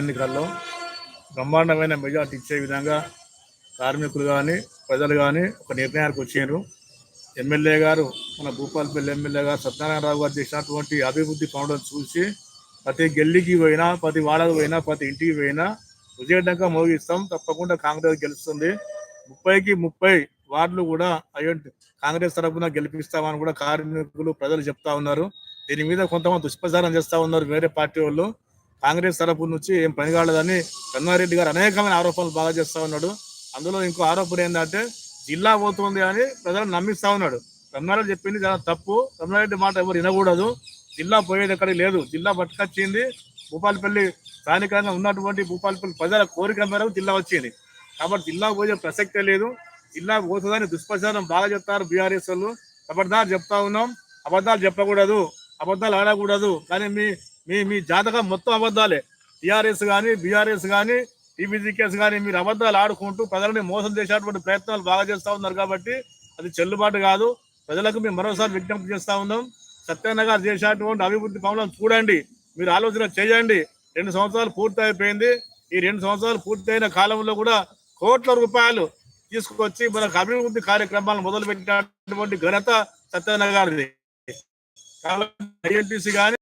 ఎన్నికల్లో బ్రహ్మాండమైన మెజార్టీ ఇచ్చే విధంగా కార్మికులు కానీ ప్రజలు కానీ ఒక నిర్ణయానికి వచ్చారు ఎమ్మెల్యే గారు మన భూపాలపల్లి ఎమ్మెల్యే గారు సత్యనారాయణరావు గారు చేసినటువంటి అభివృద్ధి పనులను చూసి ప్రతి గల్లీకి పోయినా ప్రతి వాడకు పోయినా ప్రతి ఇంటికి పోయినా విజయడంగా మోగిస్తాం. తప్పకుండా కాంగ్రెస్ గెలుస్తుంది. ముప్పైకి ముప్పై వార్డులు కూడా అయ్యో కాంగ్రెస్ తరఫున గెలిపిస్తామని కూడా కార్మికులు ప్రజలు చెప్తా ఉన్నారు. దీని మీద కొంతమంది దుష్ప్రచారం చేస్తా ఉన్నారు వేరే పార్టీ వాళ్ళు. కాంగ్రెస్ తరపు నుంచి ఏం పని కాలేదని కన్నారెడ్డి గారు అనేకమైన ఆరోపణలు బాగా చేస్తా ఉన్నాడు. అందులో ఇంకో ఆరోపణ ఏంటంటే జిల్లా పోతుంది అని ప్రజలు నమ్మిస్తా ఉన్నాడు. రమణారెడ్డి చెప్పింది చాలా తప్పు. రమణారెడ్డి మాట ఎవరు వినకూడదు. జిల్లా పోయేది ఎక్కడ లేదు. జిల్లా పట్టుకొచ్చింది. భూపాలపల్లి స్థానికంగా ఉన్నటువంటి భూపాలపల్లి ప్రజల కోరిక మేరకు జిల్లా వచ్చింది. కాబట్టి జిల్లా పోయే ప్రసక్తే లేదు. జిల్లా పోతుందని దుష్ప్రచారం బాగా చెప్తారు బీఆర్ఎస్ వాళ్ళు. అబద్ధాలు చెప్తా ఉన్నాం. అబద్ధాలు చెప్పకూడదు. అబద్ధాలు ఆడకూడదు. కానీ మీ మీ మీ జాతకం మొత్తం అబద్ధాలే. టిఆర్ఎస్ కానీ బీఆర్ఎస్ కానీ టీబీజీకేఎస్ కానీ మీరు అబద్ధాలు ఆడుకుంటూ ప్రజలని మోసం చేసేటువంటి ప్రయత్నాలు బాగా చేస్తూ ఉన్నారు కాబట్టి అది చెల్లుబాటు కాదు. ప్రజలకు మేము మరోసారి విజ్ఞప్తి చేస్తూ ఉన్నాం. సత్యన్న గారు చేసేటువంటి అభివృద్ధి పనులను చూడండి. మీరు ఆలోచన చేయండి. రెండు సంవత్సరాలు పూర్తి అయిపోయింది ఈ రెండు సంవత్సరాలు పూర్తయిన కాలంలో కూడా కోట్ల రూపాయలు తీసుకొచ్చి మనకు అభివృద్ధి కార్యక్రమాలను మొదలు పెట్టినటువంటి ఘనత సత్యన్న గారిది. కాబట్టి ఐఎన్టీసీ కానీ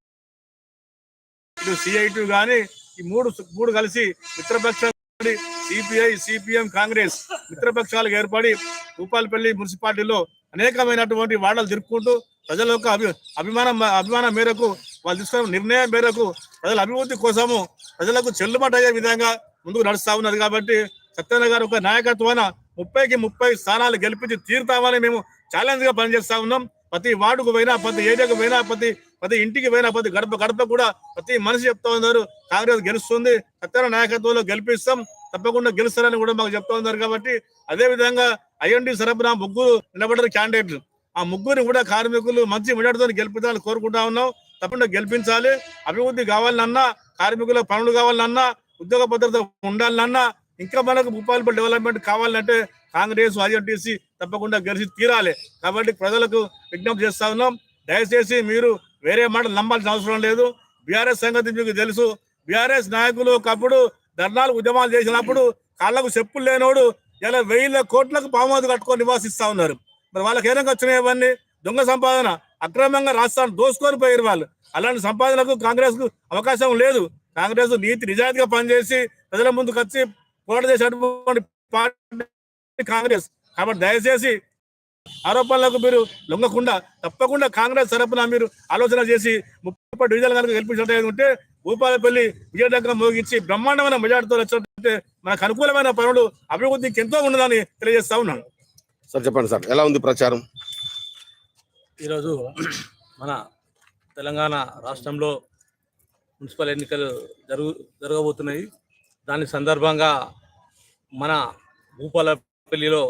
ఇటు సిఐటి కానీ ఈ మూడు మూడు కలిసి మిత్రపక్షాలు సిపిఐ సిపిఎం కాంగ్రెస్ మిత్రపక్షాలకు ఏర్పడి భూపాలపల్లి మున్సిపాలిటీలో అనేకమైనటువంటి వాడలు జరుపుకుంటూ ప్రజల యొక్క అభి అభిమానం అభిమానం మేరకు వాళ్ళు తీసుకున్న నిర్ణయం మేరకు ప్రజల అభివృద్ధి కోసము ప్రజలకు చెల్లుబాటు అయ్యే విధంగా ముందుకు నడుస్తా ఉన్నది కాబట్టి సత్యనారాయణ గారు ఒక నాయకత్వాన ముప్పైకి ముప్పై స్థానాలు గెలిపించి తీరుతామని మేము ఛాలెంజ్గా పనిచేస్తా ఉన్నాం. ప్రతి వార్డుకు పోయినా ప్రతి ఏరియాకు పోయినా ప్రతి ప్రతి ఇంటికి పోయినా ప్రతి గడప గడప కూడా ప్రతి మనిషి చెప్తా ఉన్నారు. కాంగ్రెస్ గెలుస్తుంది సత్యన నాయకత్వంలో గెలిపిస్తాం తప్పకుండా గెలుస్తారని కూడా మాకు చెప్తా ఉన్నారు కాబట్టి అదే విధంగా ఐఎన్డి సరఫరా ముగ్గురు నిలబడ్డారు క్యాండిడేట్లు. ఆ ముగ్గురిని కూడా కార్మికులు మంచి మెజార్టీతో గెలిపించాలని కోరుకుంటా ఉన్నాం. తప్పకుండా గెలిపించాలి. అభివృద్ధి కావాలన్నా కార్మికుల పనులు కావాలన్నా ఉద్యోగ భద్రత ఉండాలన్నా ఇంకా మనకు భూపాలపల్లి డెవలప్మెంట్ కావాలంటే కాంగ్రెస్ ఐఎన్టీసీ తప్పకుండా గెలిచి తీరాలి. కాబట్టి ప్రజలకు విజ్ఞప్తి చేస్తా ఉన్నాం. దయచేసి మీరు వేరే మాటలు నమ్మాల్సిన అవసరం లేదు. బీఆర్ఎస్ సంగతి మీకు తెలుసు. బీఆర్ఎస్ నాయకులు ఒకప్పుడు ధర్నాలు ఉద్యమాలు చేసినప్పుడు కాళ్ళకు చెప్పులు లేనోడు ఇలా వెయ్యిల కోట్లకు పామాదు కట్టుకొని నివాసిస్తా ఉన్నారు. మరి వాళ్ళకి ఏ రకంగా వచ్చినాయి ఇవన్నీ? దొంగ సంపాదన. అక్రమంగా రాష్ట్రాన్ని దోసుకొని పోయారు వాళ్ళు. అలాంటి సంపాదనకు కాంగ్రెస్కు అవకాశం లేదు. కాంగ్రెస్ నీతి నిజాయితీగా పనిచేసి ప్రజల ముందుకు వచ్చి పోరాట చేసేటువంటి పార్టీ కాంగ్రెస్. కాబట్టి దయచేసి ఆరోపణలకు మీరు లొంగకుండా తప్పకుండా కాంగ్రెస్ తరపున మీరు ఆలోచన చేసి ముప్పై డివిజన్లు కనుక గెలిపించినట్టు ఉంటే భూపాలపల్లి విజయనగరం మోగించి బ్రహ్మాండమైన మెజార్టీతో వచ్చినట్టే మనకు అనుకూలమైన పనులు అభివృద్ధికి ఎంతో ఉండదని తెలియజేస్తా ఉన్నాను. సార్ చెప్పండి సార్ ఎలా ఉంది ప్రచారం? ఈరోజు మన తెలంగాణ రాష్ట్రంలో మున్సిపల్ ఎన్నికలు జరుగు జరగబోతున్నాయి. దాని సందర్భంగా మన భూపాలపల్లిలో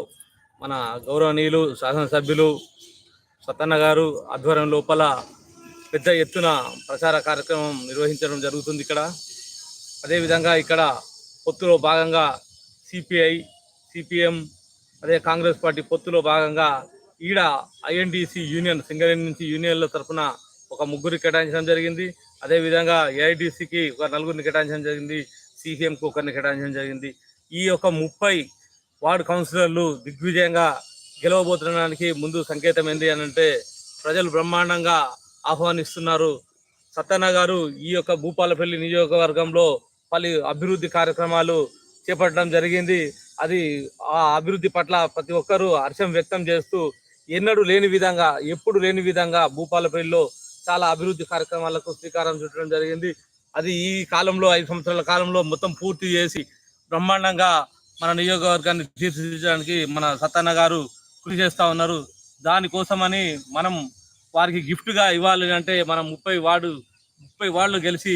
మన గౌరవనీయులు శాసనసభ్యులు సత్తన్న గారు ఆధ్వర్యం లోపల పెద్ద ఎత్తున ప్రచార కార్యక్రమం నిర్వహించడం జరుగుతుంది ఇక్కడ. అదేవిధంగా ఇక్కడ పొత్తులో భాగంగా సిపిఐ సిపిఎం అదే కాంగ్రెస్ పార్టీ పొత్తులో భాగంగా ఈడ ఐఎన్డిసి యూనియన్ సింగరేణి నుంచి యూనియన్ల తరఫున ఒక ముగ్గురు కేటాయించడం జరిగింది. అదేవిధంగా ఏఐడిసికి ఒక నలుగురిని కేటాయించడం జరిగింది. సిపిఎంకి ఒకరిని కేటాయించడం జరిగింది. ఈ యొక్క ముప్పై వార్డు కౌన్సిలర్లు దిగ్విజయంగా గెలవబోతుండడానికి ముందు సంకేతం ఏంటి అని అంటే ప్రజలు బ్రహ్మాండంగా ఆహ్వానిస్తున్నారు. సత్యన్న గారు ఈ యొక్క భూపాలపల్లి నియోజకవర్గంలో పలు అభివృద్ధి కార్యక్రమాలు చేపట్టడం జరిగింది. అది ఆ అభివృద్ధి పట్ల ప్రతి ఒక్కరూ హర్షం వ్యక్తం చేస్తూ ఎన్నడూ లేని విధంగా ఎప్పుడు లేని విధంగా భూపాలపల్లిలో చాలా అభివృద్ధి కార్యక్రమాలకు శ్రీకారం చుట్టడం జరిగింది. అది ఈ కాలంలో ఐదు సంవత్సరాల కాలంలో మొత్తం పూర్తి చేసి బ్రహ్మాండంగా మన నియోజకవర్గాన్ని తీర్చిదిద్దడానికి మన సత్తన్న గారు కృషి చేస్తా ఉన్నారు. దానికోసమని మనం వారికి గిఫ్ట్గా ఇవ్వాలి అంటే మనం ముప్పై వార్డు ముప్పై వార్డులు గెలిచి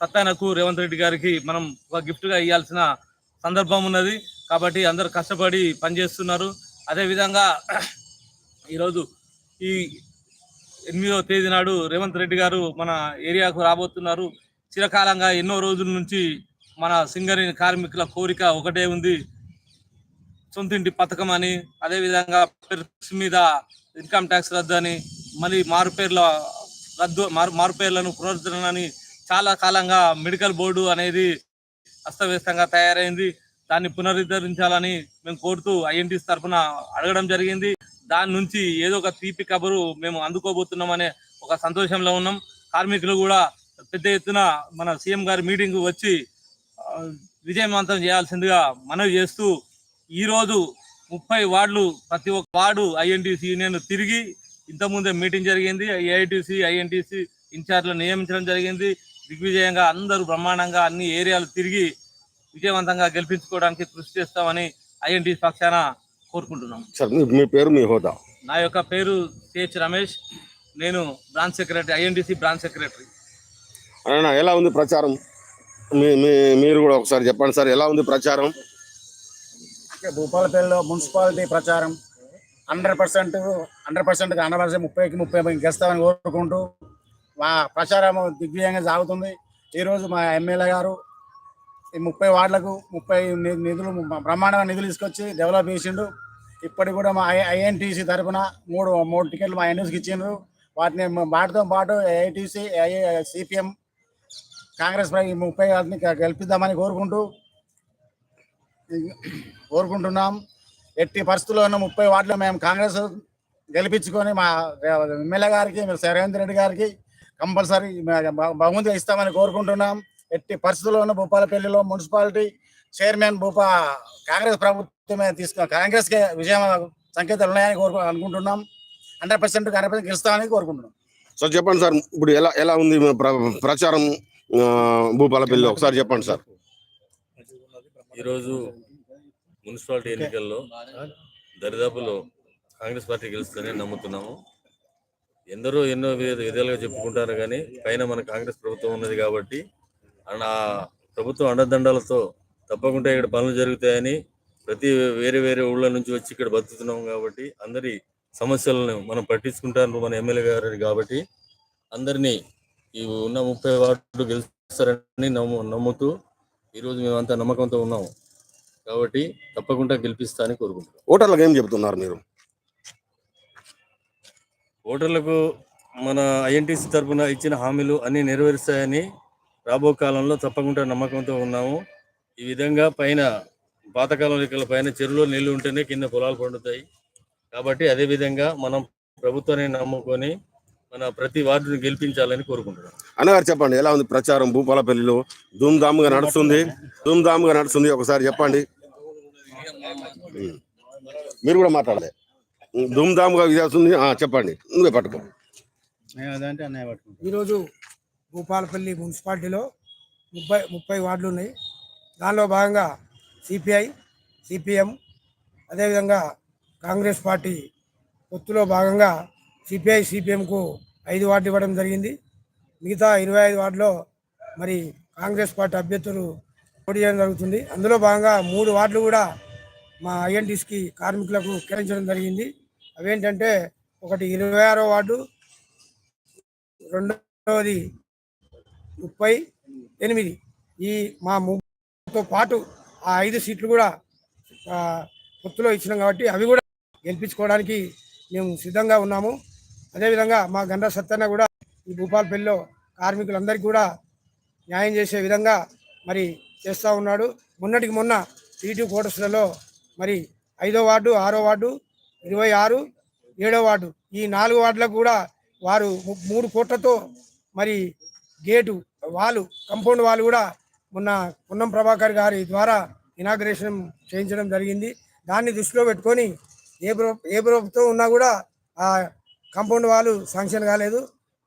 సత్తానకు రేవంత్ రెడ్డి గారికి మనం ఒక గిఫ్ట్గా ఇవ్వాల్సిన సందర్భం ఉన్నది. కాబట్టి అందరు కష్టపడి పనిచేస్తున్నారు. అదేవిధంగా ఈరోజు ఈ ఎనిమిదవ తేదీ నాడు రేవంత్ రెడ్డి గారు మన ఏరియాకు రాబోతున్నారు. చిరకాలంగా ఎన్నో రోజుల నుంచి మన సింగరేణి కార్మికుల కోరిక ఒకటే ఉంది. సొంతింటి పథకం అని అదేవిధంగా పెర్స్ మీద ఇన్కమ్ ట్యాక్స్ రద్దు అని మళ్ళీ మారుపేర్ల రద్దు మారు మారుపేర్లను పునరుద్ధరణ అని చాలా కాలంగా మెడికల్ బోర్డు అనేది అస్తవ్యస్తంగా తయారైంది. దాన్ని పునరుద్ధరించాలని మేము కోరుతూ ఐఎన్టీస్ తరఫున అడగడం జరిగింది. దాని నుంచి ఏదో ఒక తీపి కబురు మేము అందుకోబోతున్నామనే ఒక సంతోషంలో ఉన్నాం. కార్మికులు కూడా పెద్ద ఎత్తున మన సీఎం గారి మీటింగ్ వచ్చి విజయవంతం చేయాల్సిందిగా మనవి చేస్తూ ఈరోజు ముప్పై వార్డులు ప్రతి ఒక్క వార్డు ఐఎన్టీసీ యూనియన్ తిరిగి ఇంతకుముందే మీటింగ్ జరిగింది. ఏఐటీసీ ఐఎన్టీసీ ఇన్ఛార్జ్లు నియమించడం జరిగింది. దిగ్విజయంగా అందరూ బ్రహ్మాండంగా అన్ని ఏరియాలు తిరిగి విజయవంతంగా గెలిపించుకోవడానికి కృషి చేస్తామని ఐఎన్టీసీ పక్షాన కోరుకుంటున్నాం. సార్ మీ పేరు మీ హోదా? నా యొక్క పేరు సిహెచ్ రమేష్. నేను branch secretary INTC branch secretary. ఎలా ఉంది ప్రచారం? మీ మీరు కూడా ఒకసారి చెప్పండి సార్ ఎలా ఉంది ప్రచారం? భూపాలపల్లిలో మున్సిపాలిటీ ప్రచారం. Hundred percent hundred percent hundred percent ముప్పైకి ముప్పై గెలుస్తామని కోరుకుంటూ మా ప్రచారం దిగ్విజయంగా సాగుతుంది. ఈరోజు మా ఎమ్మెల్యే గారు ఈ ముప్పై వార్డులకు ముప్పై నిధులు బ్రహ్మాండమైన నిధులు తీసుకొచ్చి డెవలప్ చేసిండు. ఇప్పటికి కూడా మా ఐఎన్టీసీ తరఫున మూడు మూడు టికెట్లు మా ఎన్ఎస్కి ఇచ్చిండ్రు. వాటిని వాటితో పాటు ఏఐటీసీ సిపిఎం కాంగ్రెస్ పై ముప్పై వాటిని గెలిపిద్దామని కోరుకుంటూ కోరుకుంటున్నాం. ఎట్టి పరిస్థితుల్లో ఉన్న ముప్పై వార్డులో మేము కాంగ్రెస్ గెలిపించుకొని మా ఎమ్మెల్యే గారికి మీరు రేవంత్ రెడ్డి గారికి కంపల్సరీ బహుమతి ఇస్తామని కోరుకుంటున్నాం. ఎట్టి పరిస్థితుల్లో ఉన్న భూపాలపల్లిలో మున్సిపాలిటీ చైర్మన్ భూపా కాంగ్రెస్ ప్రభుత్వమే తీసుకు కాంగ్రెస్కే విజయం సంకేతాలు ఉన్నాయని కోరుకు అనుకుంటున్నాం. హండ్రెడ్ పర్సెంట్ హండ్రెడ్ పర్సెంట్ గెలుస్తామని కోరుకుంటున్నాం. సార్ చెప్పండి సార్ ఇప్పుడు ఎలా ఎలా ఉంది? ప్ర- ప్రచారం భూపాలపల్లి ఒకసారి చెప్పండి సార్. ఈరోజు మున్సిపాలిటీ ఎన్నికల్లో దరిదాపులో కాంగ్రెస్ పార్టీ గెలుస్తుందని నమ్ముతున్నాము. ఎందరో ఎన్నో విధాలుగా చెప్పుకుంటారు కానీ పైన మన కాంగ్రెస్ ప్రభుత్వం ఉన్నది కాబట్టి ఆ ప్రభుత్వం అండదండాలతో తప్పకుండా ఇక్కడ పనులు జరుగుతాయని ప్రతి వేరే వేరే ఊళ్ళ నుంచి వచ్చి ఇక్కడ బతుకుతున్నాం కాబట్టి అందరి సమస్యలను మనం పట్టించుకుంటాను మన ఎమ్మెల్యే గారు కాబట్టి అందరినీ ఈ ఉన్న ముప్పై వార్డులు గెలుస్తారని నమ్ము నమ్ముతూ ఈరోజు మేమంతా నమ్మకంతో ఉన్నాము. కాబట్టి తప్పకుండా గెలిపిస్తా అని కోరుకుంటున్నాం. ఓటర్లకు ఏం చెబుతున్నారు మీరు? ఓటర్లకు మన ఐఎన్టీసీ తరఫున ఇచ్చిన హామీలు అన్ని నెరవేరుస్తాయని రాబో కాలంలో తప్పకుండా నమ్మకంతో ఉన్నాము. ఈ విధంగా పైన పాతకాలం లెక్కల పైన చెరువులో నీళ్ళు ఉంటేనే కింద పొలాలు పండుతాయి. కాబట్టి అదే విధంగా మనం ప్రభుత్వాన్ని నమ్ముకొని మన ప్రతి వార్డుని గెలిపించాలని కోరుకుంటున్నాం అన్నగారు చెప్పండి ఎలా ఉంది ప్రచారం భూపాలపల్లిలో? ధూమ్ ధామ్గా నడుస్తుంది ధూమ్ ధామ్గా నడుస్తుంది ఒకసారి చెప్పండి. మీరు కూడా మాట్లాడలే. ధూమ్ ధామ్గా చేస్తుంది చెప్పండి నువ్వే పట్టుకో. ఈరోజు భూపాలపల్లి మున్సిపాలిటీలో ముప్పై ముప్పై వార్డులు ఉన్నాయి దానిలో భాగంగా సిపిఐ సిపిఎం అదేవిధంగా కాంగ్రెస్ పార్టీ పొత్తులో భాగంగా సిపిఐ సిపిఎంకు ఐదు వార్డు ఇవ్వడం జరిగింది. మిగతా ఇరవై ఐదు వార్డులో మరి కాంగ్రెస్ పార్టీ అభ్యర్థులు పోటీ చేయడం జరుగుతుంది. అందులో భాగంగా మూడు వార్డులు కూడా మా ఐఎన్టీస్కి కార్మికులకు కేటాయించడం జరిగింది. అవేంటంటే ఒకటి ఇరవై ఆరో వార్డు రెండవది ముప్పై ఎనిమిది. ఈ మా ముగ్గుతో పాటు ఆ ఐదు సీట్లు కూడా పొత్తులో ఇచ్చినాం కాబట్టి అవి కూడా గెలిపించుకోవడానికి మేము సిద్ధంగా ఉన్నాము. అదేవిధంగా మా గండ్ర సత్తన్న కూడా ఈ భూపాలపల్లిలో కార్మికులందరికీ కూడా న్యాయం చేసే విధంగా మరి చేస్తూ ఉన్నాడు. మొన్నటికి మొన్న టీటీ కోటస్లలో మరి ఐదో వార్డు ఆరో వార్డు ఇరవై ఆరు ఏడో వార్డు ఈ నాలుగు వార్డులకు కూడా వారు మూడు కోట్లతో మరి గేటు వాళ్ళు కంపౌండ్ వాళ్ళు కూడా మొన్న పున్నం ప్రభాకర్ గారి ద్వారా ఇనాగ్రేషన్ చేయించడం జరిగింది. దాన్ని దృష్టిలో పెట్టుకొని ఏ ప్ర ఏ ప్రభుత్వం ఉన్నా కూడా ఆ కాంపౌండ్ వాళ్ళు శాంక్షన్ కాలేదు.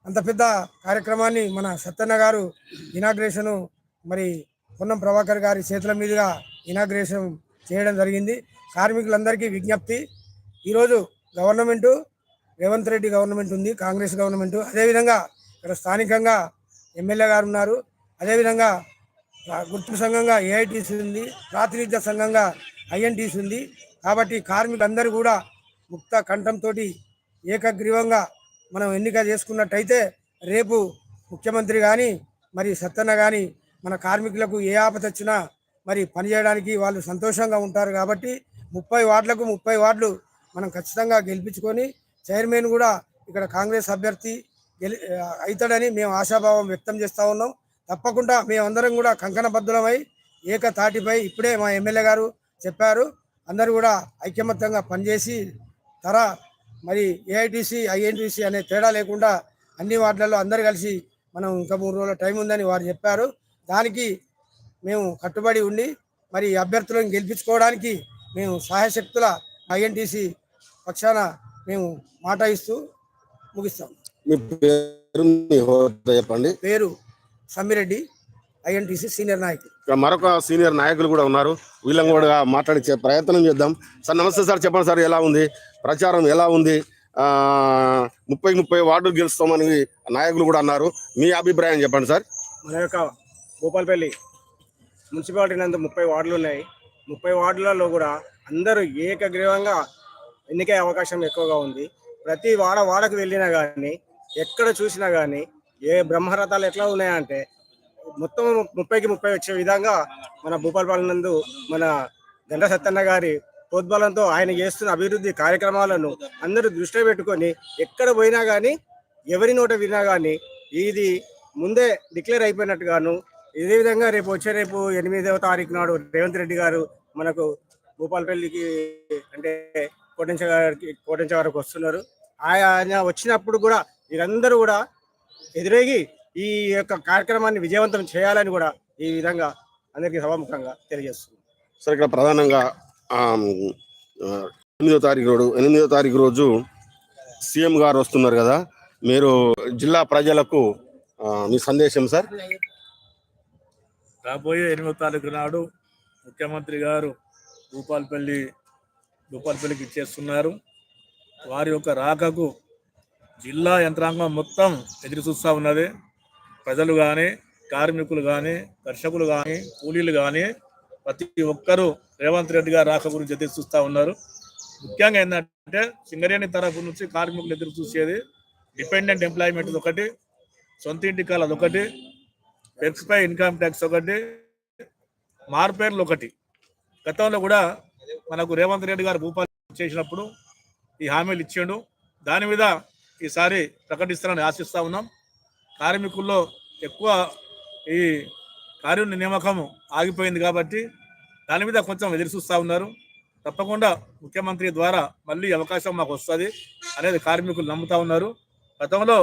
అంత పెద్ద కార్యక్రమాన్ని మన సత్యన్న గారు ఇనాగ్రేషను మరి పొన్నం ప్రభాకర్ గారి చేతుల మీదుగా ఇనాగ్రేషన్ చేయడం జరిగింది. కార్మికులందరికీ విజ్ఞప్తి ఈరోజు గవర్నమెంటు రేవంత్ రెడ్డి గవర్నమెంట్ ఉంది కాంగ్రెస్ గవర్నమెంట్. అదేవిధంగా ఇక్కడ స్థానికంగా ఎమ్మెల్యే గారు ఉన్నారు. అదేవిధంగా గుర్తు సంఘంగా ఏఐటీసీ ఉంది ప్రాతినిధ్య సంఘంగా ఐఎన్టీసీ ఉంది. కాబట్టి కార్మికులందరూ కూడా ముక్త కంఠంతో ఏకగ్రీవంగా మనం ఎన్నిక చేసుకున్నట్టయితే రేపు ముఖ్యమంత్రి కానీ మరి సత్తన్న కానీ మన కార్మికులకు ఏ ఆపద వచ్చినా మరి పనిచేయడానికి వాళ్ళు సంతోషంగా ఉంటారు కాబట్టి ముప్పై వార్డులకు ముప్పై వార్డులు మనం ఖచ్చితంగా గెలిపించుకొని చైర్మన్ కూడా ఇక్కడ కాంగ్రెస్ అభ్యర్థి గెలి అవుతాడని మేము ఆశాభావం వ్యక్తం చేస్తూ ఉన్నాం. తప్పకుండా మేమందరం కూడా కంకణబద్ధులమై ఏకతాటిపై ఇప్పుడే మా ఎమ్మెల్యే గారు చెప్పారు. అందరూ కూడా ఐకమత్యంగా పనిచేసి తర మరి ఏఐటీసీ ఐఎన్టీసీ అనే తేడా లేకుండా అన్ని వార్డులలో అందరు కలిసి మనం ఇంకా మూడు రోజుల టైం ఉందని వారు చెప్పారు. దానికి మేము కట్టుబడి ఉండి మరి అభ్యర్థులను గెలిపించుకోవడానికి మేము సహాయశక్తుల ఐఎన్టీసీ పక్షాన మేము మాట ఇస్తూ ముగిస్తాం. మీ పేరు చెప్పండి. పేరు సమ్మిరెడ్డి ఐఎన్టీసీ సీనియర్ నాయకుడు ఇక మరొక సీనియర్ నాయకులు కూడా ఉన్నారు. వీళ్ళని కూడా మాట్లాడించే ప్రయత్నం చేద్దాం. సార్ నమస్తే సార్ చెప్పండి సార్ ఎలా ఉంది? ప్రచారం ఎలా ఉంది? ముప్పై ముప్పై వార్డులు గెలుస్తామని నాయకులు కూడా అన్నారు. మీ అభిప్రాయం చెప్పండి సార్. మన యొక్క భూపాలపల్లి మున్సిపాలిటీ నందు ముప్పై వార్డులు ఉన్నాయి. ముప్పై వార్డులలో కూడా అందరూ ఏకగ్రీవంగా ఎన్నికే అవకాశం ఎక్కువగా ఉంది. ప్రతి వాడ వాడకు వెళ్ళినా కానీ ఎక్కడ చూసినా కానీ ఏ బ్రహ్మరథాలు ఎట్లా ఉన్నాయంటే మొత్తం ముప్పైకి ముప్పై వచ్చే విధంగా మన భూపాలపాలనందు నందు మన గంట సత్తన్న గారి ప్రోద్బలంతో ఆయన చేస్తున్న అభివృద్ధి కార్యక్రమాలను అందరూ దృష్టిలో పెట్టుకొని ఎక్కడ పోయినా కానీ ఎవరి నోట విన్నా కానీ ఇది ముందే డిక్లేర్ అయిపోయినట్టుగాను ఇదే విధంగా రేపు వచ్చే రేపు ఎనిమిదవ తారీఖు నాడు రేవంత్ రెడ్డి గారు మనకు భూపాలపల్లికి అంటే కోటంచ గారికి కోటంచ గారికి వస్తున్నారు. ఆయన వచ్చినప్పుడు కూడా వీరందరూ కూడా ఎదురేగి ఈ యొక్క కార్యక్రమాన్ని విజయవంతం చేయాలని కూడా ఈ విధంగా అందరికీ సభాముఖంగా తెలియజేస్తుంది సార్ ఇక్కడ ప్రధానంగా ఎనిమిదో తారీఖు రోజు ఎనిమిదో తారీఖు రోజు సీఎం గారు వస్తున్నారు కదా. మీరు జిల్లా ప్రజలకు మీ సందేశం సార్. రాబోయే ఎనిమిదో తారీఖు నాడు ముఖ్యమంత్రి గారు భూపాల్పల్లి భూపాల్పల్లికి ఇచ్చేస్తున్నారు. వారి యొక్క రాకకు జిల్లా యంత్రాంగం మొత్తం ఎదురు చూస్తూ ఉన్నది. ప్రజలు కానీ కార్మికులు కానీ దర్శకులు కానీ కూలీలు కానీ ప్రతి ఒక్కరూ రేవంత్ రెడ్డి గారు రాక గురించి ఎదురు చూస్తూ ఉన్నారు. ముఖ్యంగా ఏంటంటే సింగరేణి తరఫు నుంచి కార్మికులు ఎదురు చూసేది డిపెండెంట్ ఎంప్లాయ్మెంట్ ఒకటి సొంత ఇంటి కాలది ఒకటి ఎక్స్పై ఇన్కమ్ ట్యాక్స్ ఒకటి మార్పేర్లు ఒకటి. గతంలో కూడా మనకు రేవంత్ రెడ్డి గారు భూపాలు చేసినప్పుడు ఈ హామీలు ఇచ్చిండు. దాని మీద ఈసారి ప్రకటిస్తారని ఆశిస్తూ ఉన్నాం. కార్మికుల్లో ఎక్కువ ఈ కార్యుని నియామకం ఆగిపోయింది కాబట్టి దాని మీద కొంచెం ఎదురు చూస్తూ ఉన్నారు. తప్పకుండా ముఖ్యమంత్రి ద్వారా మళ్ళీ అవకాశం మాకు వస్తుంది అనేది కార్మికులు నమ్ముతా ఉన్నారు. గతంలో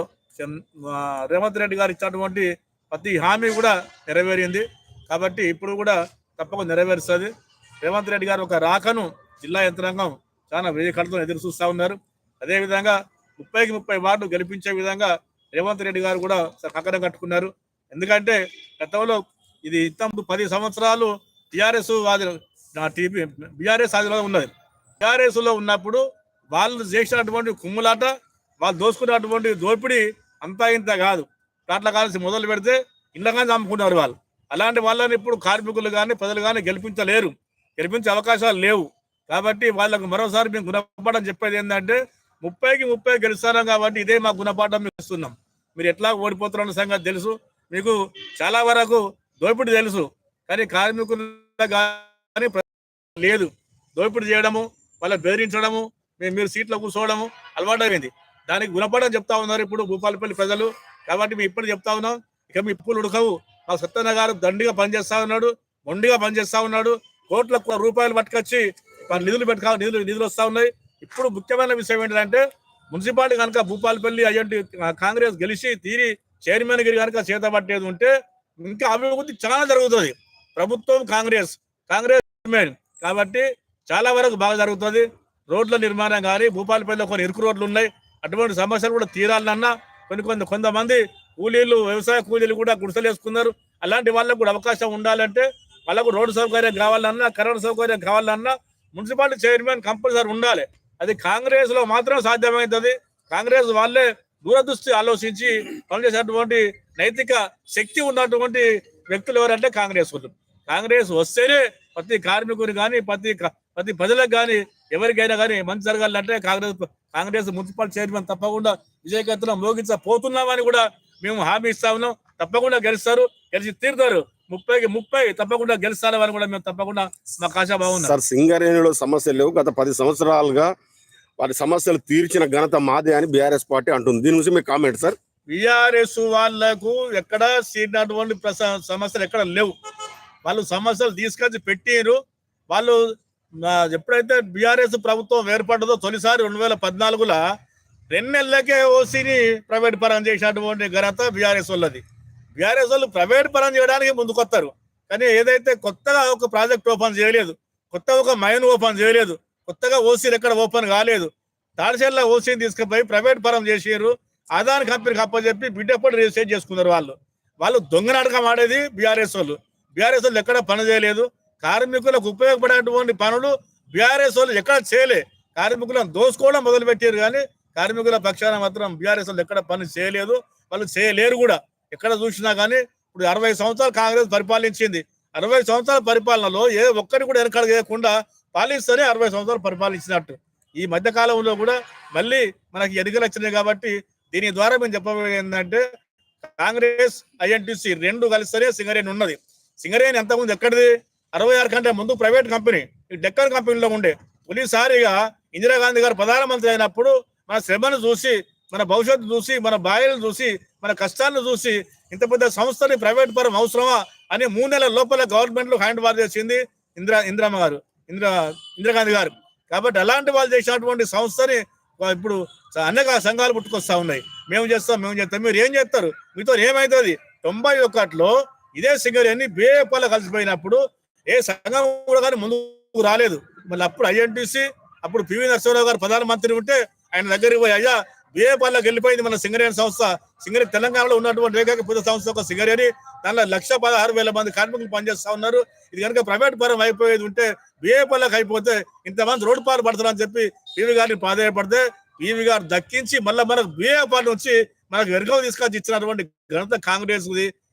రేవంత్ రెడ్డి గారు ఇచ్చినటువంటి ప్రతి హామీ కూడా నెరవేరింది. కాబట్టి ఇప్పుడు కూడా తప్పకుండా నెరవేరుస్తుంది. రేవంత్ రెడ్డి గారు ఒక రాకను జిల్లా యంత్రాంగం చాలా వెయ్యి కళ్ళతో ఎదురు చూస్తూ ఉన్నారు. అదేవిధంగా ముప్పైకి ముప్పై వార్డు గెలిపించే విధంగా రేవంత్ రెడ్డి గారు కూడా కంకణం కట్టుకున్నారు. ఎందుకంటే గతంలో ఇది ఇంత పది సంవత్సరాలు టిఆర్ఎస్ నా టీపీ బీఆర్ఎస్ ఆధీనంలో ఉన్నది. టిఆర్ఎస్లో ఉన్నప్పుడు వాళ్ళు చేసినటువంటి కుమ్ములాట వాళ్ళు దోసుకున్నటువంటి దోపిడీ అంతా ఇంత కాదు. దాంట్లో కాల్సి మొదలు పెడితే ఇళ్ళ కానీ వాళ్ళు. అలాంటి వాళ్ళని ఇప్పుడు కార్మికులు కానీ ప్రజలు కానీ గెలిపించలేరు. గెలిపించే అవకాశాలు లేవు. కాబట్టి వాళ్ళకు మరోసారి మేము గుణపాఠం చెప్పేది ఏంటంటే ముప్పైకి ముప్పై గెలుస్తున్నాం కాబట్టి ఇదే మా గుణపాఠం మేము ఇస్తున్నాం. మీరు ఎట్లా ఓడిపోతున్న సంగతి తెలుసు. మీకు చాలా వరకు దోపిడీ తెలుసు. కానీ కార్మికులు కానీ లేదు. దోపిడీ చేయడము వాళ్ళ బెదిరించడము మేము మీరు సీట్లో కూర్చోవడము అలవాటైంది దానికి గుణపడని చెప్తా ఉన్నారు ఇప్పుడు భూపాలపల్లి ప్రజలు. కాబట్టి మేము ఇప్పుడు చెప్తా ఉన్నాం. ఇక మీ ఇప్పులు ఉడకవు. మా సత్యన్న గారు దండిగా పనిచేస్తా ఉన్నాడు. మొండిగా పనిచేస్తా ఉన్నాడు. కోట్ల రూపాయలు పట్టుకొచ్చి నిధులు పెట్టుకో నిధులు నిధులు వస్తా ఉన్నాయి. ఇప్పుడు ముఖ్యమైన విషయం ఏంటంటే మున్సిపాలిటీ కనుక భూపాలపల్లి అయ్యంటి కాంగ్రెస్ గెలిచి తీరి చైర్మన్ గిరి కనుక చేత పట్టేది ఉంటే ఇంకా అభివృద్ధి చాలా జరుగుతుంది. ప్రభుత్వం కాంగ్రెస్ కాంగ్రెస్ కాబట్టి చాలా వరకు బాగా జరుగుతుంది. రోడ్ల నిర్మాణం కానీ భూపాలపల్లిలో కొన్ని ఇరుకు రోడ్లు ఉన్నాయి. అటువంటి సమస్యలు కూడా తీరాలన్నా కొన్ని కొన్ని కొంతమంది కూలీలు వ్యవసాయ కూలీలు కూడా గుడిసెలు వేసుకున్నారు అలాంటి వాళ్ళకు కూడా అవకాశం ఉండాలంటే వాళ్ళకు రోడ్డు సౌకర్యం కావాలన్నా కరెంట్ సౌకర్యం కావాలన్నా మున్సిపాలిటీ చైర్మన్ కంపల్సరీ ఉండాలి. అది కాంగ్రెస్లో మాత్రం సాధ్యమవుతుంది కాంగ్రెస్ వాళ్ళే దూరదృష్టి ఆలోచించి పనిచేసేటువంటి నైతిక శక్తి ఉన్నటువంటి వ్యక్తులు ఎవరంటే కాంగ్రెస్ వాళ్ళు. కాంగ్రెస్ వస్తేనే ప్రతి కార్మికుని కానీ ప్రతి ప్రతి ప్రజలకు కానీ ఎవరికైనా కానీ మంచి జరగాలంటే కాంగ్రెస్ కాంగ్రెస్ మున్సిపల్ చైర్మన్ తప్పకుండా విజయకేతనం మోగించబోతున్నామని కూడా మేము హామీ ఇస్తా ఉన్నాం. తప్పకుండా గెలుస్తారు గెలిచి తీరుతారు. ముప్పైకి ముప్పై తప్పకుండా గెలుస్తారని కూడా మేము తప్పకుండా మాకు ఆశాభావం. సార్ సింగరేణిలో సమస్యలు లేవు. గత పది సంవత్సరాలుగా వారి సమస్యలు తీర్చిన ఘనత మాదే అని బీఆర్ఎస్ పార్టీ అంటుంది. దీని గురించి మీ కామెంట్ సార్? బిఆర్ఎస్ వాళ్ళకు ఎక్కడ సీనటువంటి ప్రస- సమస్యలు ఎక్కడ లేవు. వాళ్ళు సమస్యలు తీసుకొచ్చి పెట్టారు. వాళ్ళు ఎప్పుడైతే బీఆర్ఎస్ ప్రభుత్వం ఏర్పడ్డదో తొలిసారి రెండు వేల పద్నాలుగులో రెండు నెలలకే ఓసీని ప్రైవేట్ పరం చేసినటువంటి ఘనత బీఆర్ఎస్ వాళ్ళది. బీఆర్ఎస్ వాళ్ళు ప్రైవేట్ పరం చేయడానికి ముందుకొస్తారు కానీ ఏదైతే కొత్తగా ఒక ప్రాజెక్ట్ ఓపెన్ చేయలేదు కొత్తగా ఒక మైన్ ఓపెన్ చేయలేదు కొత్తగా ఓసీలు ఎక్కడ ఓపెన్ కాలేదు తాడిచెల్ల ఓసీని తీసుకుపోయి ప్రైవేట్ పరం చేసారు. ఆదాని కంపెనీకి అప్పచెప్పి బిడ్డప్పుడు రిజిస్టర్ చేసుకున్నారు వాళ్ళు. వాళ్ళు దొంగ నాటకం ఆడేది బీఆర్ఎస్ వాళ్ళు. బీఆర్ఎస్ వాళ్ళు ఎక్కడ పని చేయలేదు. కార్మికులకు ఉపయోగపడేటువంటి పనులు బీఆర్ఎస్ వాళ్ళు ఎక్కడ చేయలే. కార్మికులను దోసుకోవడం మొదలుపెట్టారు కానీ కార్మికుల పక్షాన మాత్రం బీఆర్ఎస్ వాళ్ళు ఎక్కడ పని చేయలేదు. వాళ్ళు చేయలేరు కూడా. ఎక్కడ చూసినా కానీ ఇప్పుడు అరవై సంవత్సరాలు కాంగ్రెస్ పరిపాలించింది. అరవై సంవత్సరాల పరిపాలనలో ఏ ఒక్కరి కూడా వెనకాల చేయకుండా పాలిస్తేనే అరవై సంవత్సరాలు పరిపాలించినట్టు. ఈ మధ్య కాలంలో కూడా మళ్ళీ మనకి ఎన్నికలు వచ్చినాయి కాబట్టి దీని ద్వారా మేము చెప్పబోయేది ఏంటంటే కాంగ్రెస్ ఐఎన్టీసీ రెండు కలిస్తేనే సింగరేణి ఉన్నది. సింగరేణి ఎంతకుముందు ఎక్కడిది? అరవై ఆరు కంటే ముందు ప్రైవేట్ కంపెనీ ఈ డెక్కర్ కంపెనీలో ఉండే. తొలిసారిగా ఇందిరాగాంధీ గారు ప్రధానమంత్రి అయినప్పుడు మన శ్రమను చూసి మన భవిష్యత్తు చూసి మన బాయలను చూసి మన కష్టాలను చూసి ఇంత పెద్ద సంస్థని ప్రైవేట్ పరం అవసరమా అని మూడు నెలల లోపల గవర్నమెంట్లో హ్యాండ్ ఓవర్ చేసింది ఇందిరా ఇందిరమ్మ గారు ఇందిరా ఇందిరాగాంధీ గారు. కాబట్టి అలాంటి వాళ్ళు చేసినటువంటి సంస్థని ఇప్పుడు అనేక సంఘాలు పుట్టుకొస్తా ఉన్నాయి. మేము చేస్తాం మేము చేస్తాం. మీరు ఏం చేస్తారు? మీతో ఏమవుతుంది తొంభై ఒకటిలో ఇదే సింగరేణి బేపల్ల కలిసిపోయినప్పుడు ఏ సంఘం కూడా కానీ ముందుకు రాలేదు. మళ్ళీ అప్పుడు ఐఎన్టీసీ అప్పుడు పివి నరసింహరావు గారు ప్రధానమంత్రి ఉంటే ఆయన దగ్గరికి పోయి అయ్యా బేపల్లకి వెళ్ళిపోయింది మన సింగరేణి సంస్థ. సింగరేణి తెలంగాణలో ఉన్నటువంటి ఏకైక పెద్ద సంస్థ ఒక సింగరేణి. దానిలో లక్ష పదహారు వేల మంది కార్మికులు పనిచేస్తా ఉన్నారు. ఇది కనుక ప్రైవేట్ పరం అయిపోయేది ఉంటే బేపల్లకి అయిపోతే ఇంతమంది రోడ్డు పాలు పడతారని చెప్పి పివి గారిని ప్రాధాన్యపడితే పివి గారు దక్కించి మళ్ళీ మనకు బేపల్లి నుంచి మనకు వెనుక తీసుకొచ్చి ఇచ్చినటువంటి ఘనత కాంగ్రెస్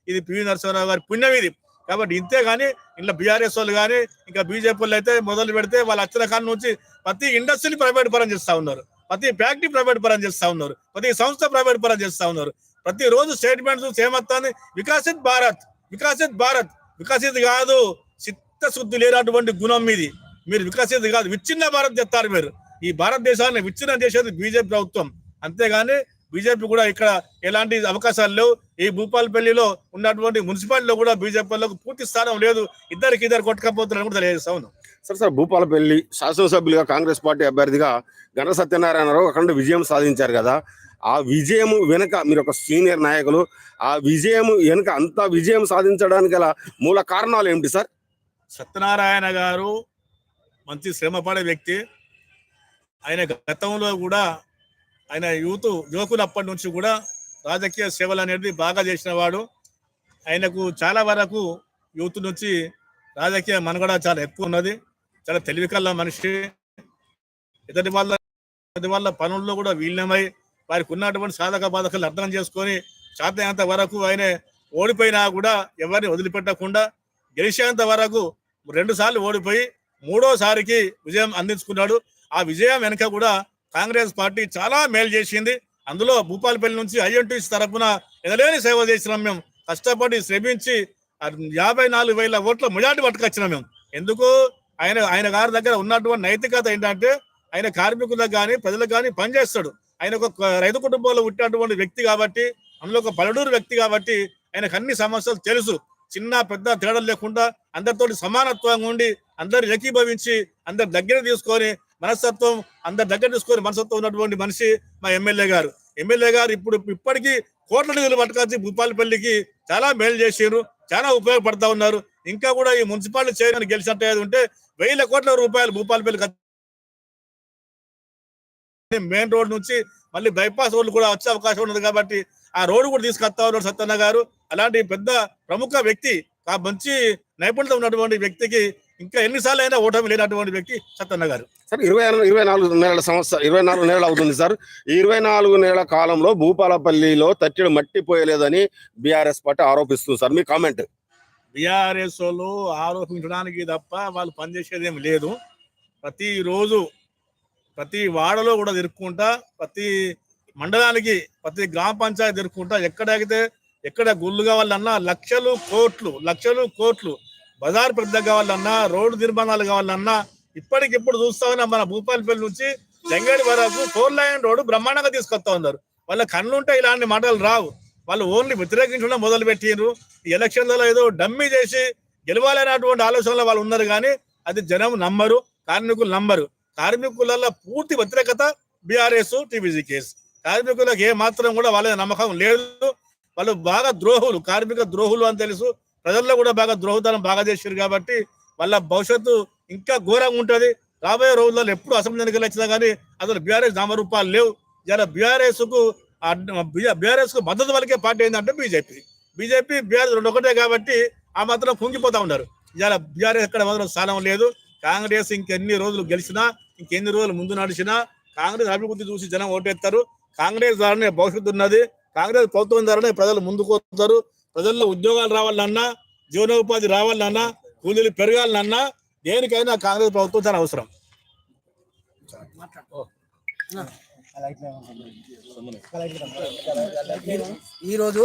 ఇది పివి నరసింహారావు గారి పుణ్యం ఇది. కాబట్టి ఇంతే కానీ ఇంట్లో బీఆర్ఎస్ వాళ్ళు కానీ ఇంకా బీజేపీ వాళ్ళు అయితే మొదలు పెడితే వాళ్ళు అచ్చిన కాని నుంచి ప్రతి ఇండస్ట్రీని ప్రైవేట్ పరం చేస్తూ ఉన్నారు. ప్రతి ఫ్యాక్టరీ ప్రైవేట్ పరం చేస్తూ ఉన్నారు. ప్రతి సంస్థ ప్రైవేట్ పరం చేస్తూ ఉన్నారు. ప్రతి రోజు స్టేట్మెంట్స్ ఏమవుతుంది వికాసిత్ భారత్ వికాసిత్ భారత్. వికసిత్ కాదు చిత్తశుద్ధి లేనటువంటి గుణం మీది మీరు వికసిత్ కాదు విచ్ఛిన్న భారత్ చెప్తారు మీరు. ఈ భారతదేశాన్ని విచ్ఛిన్నం చేసేది బీజేపీ ప్రభుత్వం. అంతేగాని బీజేపీ కూడా ఇక్కడ ఎలాంటి అవకాశాలు లేవు. ఈ భూపాలపల్లిలో ఉన్నటువంటి మున్సిపాలిటీలో కూడా బీజేపీ పూర్తి స్థానం లేదు. ఇద్దరికి ఇద్దరు కొట్టుకపోతున్నారని కూడా తెలియజేస్తా ఉన్నాం. సార్ సార్ భూపాలపల్లి శాసనసభ్యులుగా కాంగ్రెస్ పార్టీ అభ్యర్థిగా గణ సత్యనారాయణరావు అఖండ విజయం సాధించారు కదా. ఆ విజయం వెనుక మీరు ఒక సీనియర్ నాయకులు ఆ విజయం వెనుక అంత విజయం సాధించడానికి గల మూల కారణాలు ఏమిటి సార్? సత్యనారాయణ గారు మంచి శ్రమపడే వ్యక్తి. ఆయన గతంలో కూడా ఆయన యూత్ యువకులు నుంచి కూడా రాజకీయ సేవలు అనేది బాగా చేసిన వాడు. ఆయనకు చాలా వరకు యూత్ నుంచి రాజకీయ మనుగడ చాలా ఎక్కువ ఉన్నది. చాలా తెలివికల్ల మనిషి. ఇతడి వాళ్ళ ఇతని వాళ్ళ పనుల్లో కూడా వీళ్ళమై వారికి ఉన్నటువంటి సాధక బాధకులు అర్థం చేసుకొని సాధ్యమైనంత వరకు ఆయన ఓడిపోయినా కూడా ఎవరిని వదిలిపెట్టకుండా గెలిచేంత వరకు రెండు సార్లు ఓడిపోయి మూడోసారికి విజయం అందించుకున్నాడు. ఆ విజయం వెనుక కూడా కాంగ్రెస్ పార్టీ చాలా మేలు చేసింది. అందులో భూపాలపల్లి నుంచి ఐఎన్టీసీ తరఫున ఎదలేని సేవ చేసినాం మేము. కష్టపడి శ్రమించి యాభై నాలుగు వేల ఓట్ల మెజార్టీ పట్టుకొచ్చినాం మేము. ఎందుకు? ఆయన ఆయన గారి దగ్గర ఉన్నటువంటి నైతికత ఏంటంటే ఆయన కార్మికులకు కానీ ప్రజలకు కానీ పనిచేస్తాడు ఆయన ఒక రైతు కుటుంబంలో పుట్టినటువంటి వ్యక్తి కాబట్టి అందులో ఒక పల్లెటూరు వ్యక్తి కాబట్టి ఆయనకు అన్ని సమస్యలు తెలుసు. చిన్న పెద్ద తేడా లేకుండా అందరితోటి సమానత్వంగా ఉండి అందరు ఏకీభవించి అందరి దగ్గర తీసుకొని మనస్తత్వం అందరి దగ్గర చూసుకొని మనస్తత్వం ఉన్నటువంటి మనిషి మా ఎమ్మెల్యే గారు. ఎమ్మెల్యే గారు ఇప్పుడు ఇప్పటికీ కోట్ల నిధులు పట్టుకొచ్చి భూపాలపల్లికి చాలా మేలు చేసారు చాలా ఉపయోగపడతా ఉన్నారు. ఇంకా కూడా ఈ మున్సిపాలిటీ చేయడానికి గెలిచినట్టు ఉంటే వేల కోట్ల రూపాయలు భూపాలపల్లి మెయిన్ రోడ్ నుంచి మళ్ళీ బైపాస్ రోడ్లు కూడా వచ్చే అవకాశం ఉన్నది కాబట్టి ఆ రోడ్డు కూడా తీసుకొస్తా ఉన్నారు సత్యన్న గారు. అలాంటి పెద్ద ప్రముఖ వ్యక్తి ఆ మంచి నైపుణ్యత ఉన్నటువంటి వ్యక్తికి ఇంకా ఎన్నిసార్లు అయినా ఓటమి లేనటువంటి వ్యక్తి సత్యన్న గారు. సార్ ఇరవై ఇరవై నాలుగు నెలల సంవత్సరం ఇరవై నాలుగు నెలలు అవుతుంది సార్. ఈ ఇరవై నాలుగు నెలల కాలంలో భూపాలపల్లిలో తట్టెడు మట్టి పోయలేదని బీఆర్ఎస్ పార్టీ ఆరోపిస్తుంది సార్. మీ కామెంట్? బీఆర్ఎస్ వాళ్ళు ఆరోపించడానికి తప్ప వాళ్ళు పనిచేసేది ఏం లేదు. ప్రతిరోజు ప్రతి వాడలో కూడా తిరుక్కుంటా ప్రతి మండలానికి ప్రతి గ్రామ పంచాయతీ తిరుక్కుంటా ఎక్కడైతే ఎక్కడ గుళ్ళు కావాలన్నా లక్షలు కోట్లు లక్షలు కోట్లు బజార్ పెద్ద కావాలన్నా రోడ్డు నిర్మాణాలు కావాలన్నా ఇప్పటికిప్పుడు చూస్తా ఉన్నా మన భూపాలపల్లి నుంచి జంగడి వరకు ఫోర్ లైన్ రోడ్డు బ్రహ్మాండంగా తీసుకొస్తా ఉన్నారు. వాళ్ళ కళ్ళుంటే ఇలాంటి మాటలు రావు. వాళ్ళు ఓన్లీ వ్యతిరేకించడం మొదలు పెట్టిండ్రు ఈ ఎలక్షన్లలో ఏదో డమ్మీ చేసి గెలవాలనేటువంటి ఆలోచనలో వాళ్ళు ఉన్నారు కానీ అది జనం నమ్మరు కార్మికులు నమ్మరు. కార్మికులలో పూర్తి వ్యతిరేకత బీఆర్ఎస్ టీబీజీ కేసు. కార్మికులకు ఏ మాత్రం కూడా వాళ్ళ నమ్మకం లేదు. వాళ్ళు బాగా ద్రోహులు కార్మిక ద్రోహులు అని తెలుసు. ప్రజల్లో కూడా బాగా ద్రోహదనం బాగా చేశారు కాబట్టి వాళ్ళ భవిష్యత్తు ఇంకా ఘోరంగా ఉంటుంది. రాబోయే రోజుల్లో ఎప్పుడు అసెంబ్లీ ఎన్నికలు వచ్చినా కానీ అసలు బీఆర్ఎస్ నామరూపాలు లేవు. ఇలా బీఆర్ఎస్కు బీఆర్ఎస్కు బీఆర్ఎస్కు మద్దతు వలకే పార్టీ ఏంటంటే బీజేపీ. బీజేపీ బీఆర్ఎస్ రెండు ఒకటే కాబట్టి ఆ మాత్రం పుంగిపోతూ ఉన్నారు. ఇవాళ బీఆర్ఎస్ ఎక్కడ మాత్రం స్థానం లేదు. కాంగ్రెస్ ఇంకెన్ని రోజులు గెలిచినా ఇంకెన్ని రోజులు ముందు నడిచినా కాంగ్రెస్ అభివృద్ధి చూసి జనం ఓటేస్తారు కాంగ్రెస్ ద్వారానే భవిష్యత్తు ఉన్నది. కాంగ్రెస్ ప్రభుత్వం ద్వారానే ప్రజలు ముందుకు వస్తారు. ప్రజల్లో ఉద్యోగాలు రావాలన్నా జీవనోపాధి రావాలన్నా కూలీలు పెరగాలన్నా దేనికైనా కాంగ్రెస్ ప్రభుత్వం చాలా అవసరం. ఈరోజు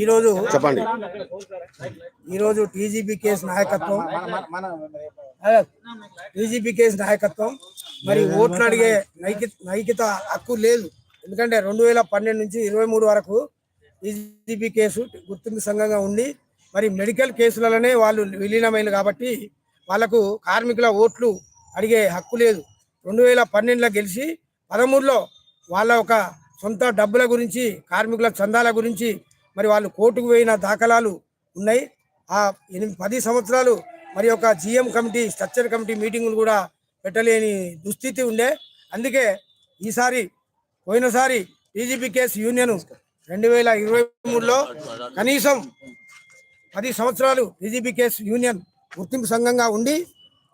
ఈరోజు చెప్పండి. ఈరోజు టీజీపీ కేసు నాయకత్వం మన టీజీపీ కేసు నాయకత్వం మరి ఓట్లు అడిగే నైకి నైకిత హక్కు లేదు. ఎందుకంటే రెండు వేల పన్నెండు నుంచి ఇరవై మూడు వరకు టీజీపీ కేసు గుర్తింపు సంఘంగా ఉండి మరి మెడికల్ కేసులలోనే వాళ్ళు విలీనమైనది కాబట్టి వాళ్ళకు కార్మికుల ఓట్లు అడిగే హక్కు లేదు. రెండు వేల పన్నెండులో గెలిచి పదమూడులో వాళ్ళ ఒక సొంత డబ్బుల గురించి కార్మికుల చందాల గురించి మరి వాళ్ళు కోర్టుకు పోయిన దాఖలాలు ఉన్నాయి. ఆ ఎనిమిది పది సంవత్సరాలు మరి ఒక జిఎం కమిటీ స్ట్రక్చర్ కమిటీ మీటింగులు కూడా పెట్టలేని దుస్థితి ఉండే. అందుకే ఈసారి పోయినసారి టీజీపీ కేసు యూనియన్ రెండు వేల ఇరవై మూడులో కనీసం పది సంవత్సరాలు టీజీపీ కేసు యూనియన్ గుర్తింపు సంఘంగా ఉండి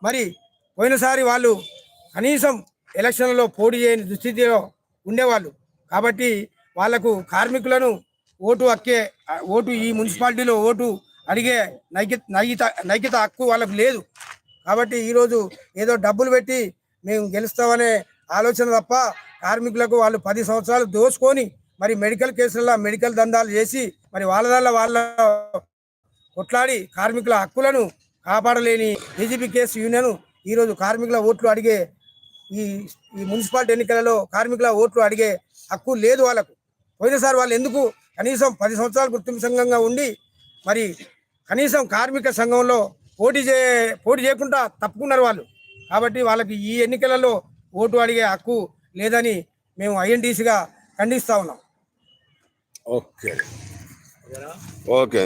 మరి పోయినసారి వాళ్ళు కనీసం ఎలక్షన్లలో పోటీ చేయని దుస్థితిలో ఉండేవాళ్ళు. కాబట్టి వాళ్ళకు కార్మికులను ఓటు హక్కే ఓటు ఈ మున్సిపాలిటీలో ఓటు అడిగే నైకి నైకిత నైకిత హక్కు వాళ్ళకు లేదు. కాబట్టి ఈరోజు ఏదో డబ్బులు పెట్టి మేము గెలుస్తామనే ఆలోచన తప్ప కార్మికులకు వాళ్ళు పది సంవత్సరాలు దోచుకొని మరి మెడికల్ కేసులలో మెడికల్ దందాలు చేసి మరి వాళ్ళ వాళ్ళ కొట్లాడి కార్మికుల హక్కులను కాపాడలేని డీజీపీ కేసు యూనియన్ ఈరోజు కార్మికుల ఓట్లు అడిగే ఈ ఈ మున్సిపాలిటీ ఎన్నికలలో కార్మికుల ఓట్లు అడిగే హక్కు లేదు వాళ్ళకు. పోయినసారి వాళ్ళు ఎందుకు కనీసం పది సంవత్సరాలు గుర్తింపు సంఘంగా ఉండి మరి కనీసం కార్మిక సంఘంలో పోటీ చే పోటీ చేయకుండా తప్పుకున్నారు వాళ్ళు. కాబట్టి వాళ్ళకి ఈ ఎన్నికలలో ఓటు అడిగే హక్కు లేదని మేము ఐఎన్టీసీగా ఖండిస్తా ఉన్నాం. ఓకే. ఓకే.